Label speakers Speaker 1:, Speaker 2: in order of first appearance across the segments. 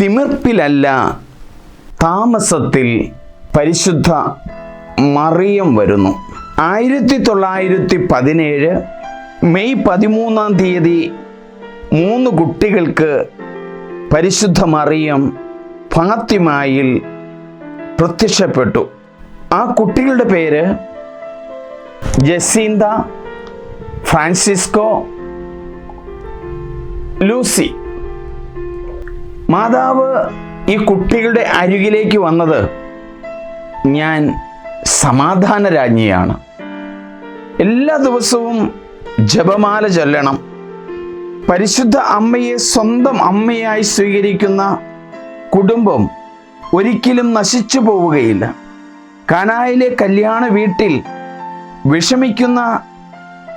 Speaker 1: തിമിർപ്പിലല്ല താമസത്തിൽ പരിശുദ്ധ മറിയം വരുന്നു. ആയിരത്തി തൊള്ളായിരത്തി പതിനേഴ് മെയ് പതിമൂന്നാം തീയതി മൂന്ന് കുട്ടികൾക്ക് പരിശുദ്ധ മറിയം ഫാത്തിമായിൽ പ്രത്യക്ഷപ്പെട്ടു. ആ കുട്ടികളുടെ പേര് ജസീന്ത ഫ്രാൻസിസ്കോ ലൂസി. മാതാവ് ഈ കുട്ടികളുടെ അരികിലേക്ക് വന്നത് ഞാൻ സമാധാന രാജ്ഞിയാണ് എല്ലാ ദിവസവും ജപമാല ചൊല്ലണം. പരിശുദ്ധ അമ്മയെ സ്വന്തം അമ്മയായി സ്വീകരിക്കുന്ന കുടുംബം ഒരിക്കലും നശിച്ചു പോവുകയില്ല. കാനായിലെ കല്യാണ വീട്ടിൽ വിഷമിക്കുന്ന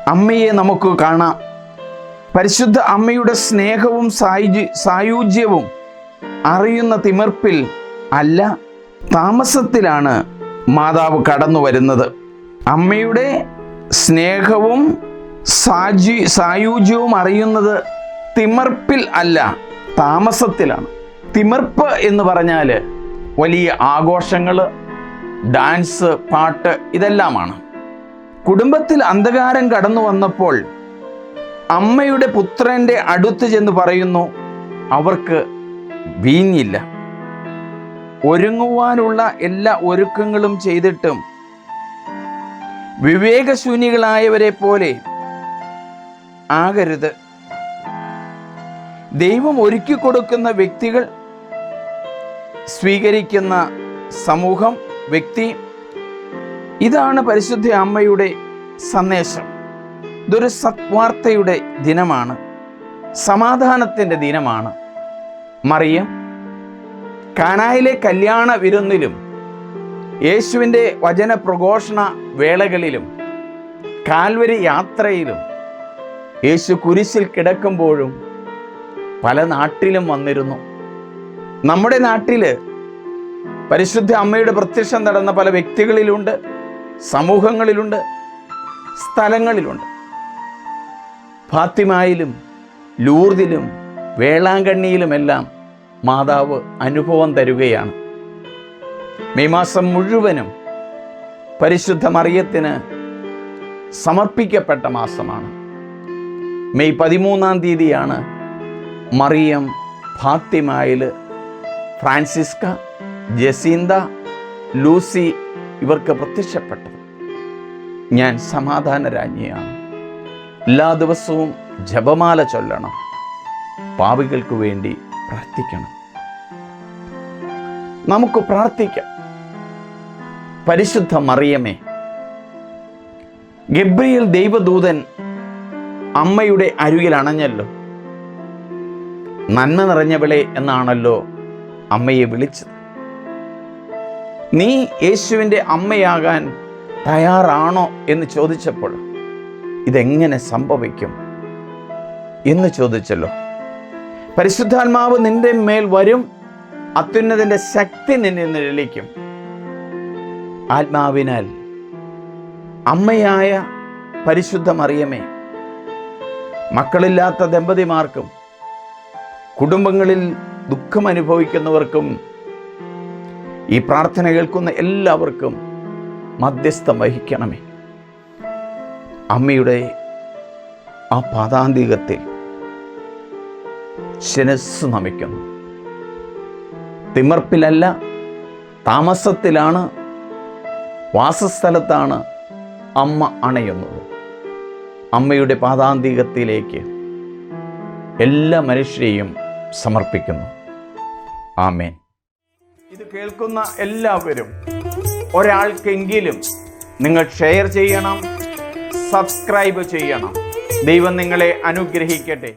Speaker 1: അമ്മയെ നമുക്ക് കാണാം. പരിശുദ്ധ അമ്മയുടെ സ്നേഹവും സായുജ്യ സായുജ്യവും അറിയുന്ന തിമിർപ്പിൽ അല്ല താമസത്തിലാണ് മാതാവ് കടന്നു വരുന്നത്. അമ്മയുടെ സ്നേഹവും സാജി സായുജ്യവും അറിയുന്നത് തിമർപ്പിൽ അല്ല താമസത്തിലാണ്. തിമർപ്പ് എന്ന് പറഞ്ഞാൽ വലിയ ആഘോഷങ്ങൾ ഡാൻസ് പാട്ട് ഇതെല്ലാമാണ്. കുടുംബത്തിൽ അന്ധകാരം കടന്നു വന്നപ്പോൾ അമ്മയുടെ പുത്രന്റെ അടുത്ത് ചെന്ന് പറയുന്നു അവർക്ക് വീഞ്ഞില്ല. ഒരുങ്ങുവാനുള്ള എല്ലാ ഒരുക്കങ്ങളും ചെയ്തിട്ടും വിവേകശൂന്യകളായവരെ പോലെ ആകരുത്. ദൈവം ഒരുക്കി കൊടുക്കുന്ന വ്യക്തികൾ സ്വീകരിക്കുന്ന സമൂഹം വ്യക്തി ഇതാണ് പരിശുദ്ധ അമ്മയുടെ സന്ദേശം. ഇതൊരു സത്വാർത്തയുടെ ദിനമാണ്. സമാധാനത്തിന്റെ ദിനമാണ്. മറിയം. കാനായിലെ കല്യാണ വിരുന്നിലും യേശുവിന്റെ വചന പ്രഘോഷണ വേളകളിലും കാൽവരി യാത്രയിലും യേശു കുരിശിൽ കിടക്കുമ്പോഴും പല നാട്ടിലും വന്നിരുന്നു. നമ്മുടെ നാട്ടിൽ പരിശുദ്ധ അമ്മയുടെ പ്രത്യക്ഷം നടന്ന പല വ്യക്തികളിലുണ്ട് സമൂഹങ്ങളിലുണ്ട് സ്ഥലങ്ങളിലുണ്ട്. ഫാത്തിമായിലും ലൂർദിലും വേളാങ്കണ്ണിയിലുമെല്ലാം മാതാവ് അനുഭവം തരുകയാണ്. മെയ് മാസം മുഴുവനും പരിശുദ്ധ മറിയത്തിന് സമർപ്പിക്കപ്പെട്ട മാസമാണ്. മെയ് പതിമൂന്നാം തീയതിയാണ് മറിയം ഫാത്തിമായിൽ ഫ്രാൻസിസ്ക ജസീന്ത ലൂസി ഇവർക്ക് പ്രത്യക്ഷപ്പെട്ടത്. ഞാൻ സമാധാന രാജ്ഞിയാണ് എല്ലാ ദിവസവും ജപമാല ചൊല്ലണം. പാവികൾക്ക് വേണ്ടി പ്രാർത്ഥിക്കണം. നമുക്ക് പ്രാർത്ഥിക്കാം. പരിശുദ്ധ മറിയമേ ഗബ്രിയൽ ദൈവദൂതൻ അമ്മയുടെ അരുകിൽ അണഞ്ഞല്ലോ. നന്മ നിറഞ്ഞവളെ എന്നാണല്ലോ അമ്മയെ വിളിച്ചത്. നീ യേശുവിന്റെ അമ്മയാകാൻ തയ്യാറാണോ എന്ന് ചോദിച്ചപ്പോൾ ഇതെങ്ങനെ സംഭവിക്കും എന്ന് ചോദിച്ചല്ലോ. പരിശുദ്ധാത്മാവ് നിന്റെ മേൽ വരും അത്യുന്നതിന്റെ ശക്തി നിന്നെ നിഴലിക്കും ആത്മാവിനാൽ അമ്മയായ പരിശുദ്ധ മറിയമേ മക്കളില്ലാത്ത ദമ്പതിമാർക്കും കുടുംബങ്ങളിൽ ദുഃഖം അനുഭവിക്കുന്നവർക്കും ഈ പ്രാർത്ഥന കേൾക്കുന്ന എല്ലാവർക്കും മധ്യസ്ഥം വഹിക്കണമേ. അമ്മയുടെ ആ പാതാന്തികത്തിൽ ശിരസ് നമിക്കുന്നു. തിമർപ്പിലല്ല താമസത്തിലാണ് വാസസ്ഥലത്താണ് അമ്മ അണയുന്നത്. അമ്മയുടെ പാതാന്തികത്തിലേക്ക് എല്ലാ മനുഷ്യരെയും സമർപ്പിക്കുന്നു. ആമേൻ. ഇത് കേൾക്കുന്ന എല്ലാവരും ഒരാൾക്കെങ്കിലും നിങ്ങൾ ഷെയർ ചെയ്യണം സബ്സ്ക്രൈബ് ചെയ്യണം. ദൈവം നിങ്ങളെ അനുഗ്രഹിക്കട്ടെ.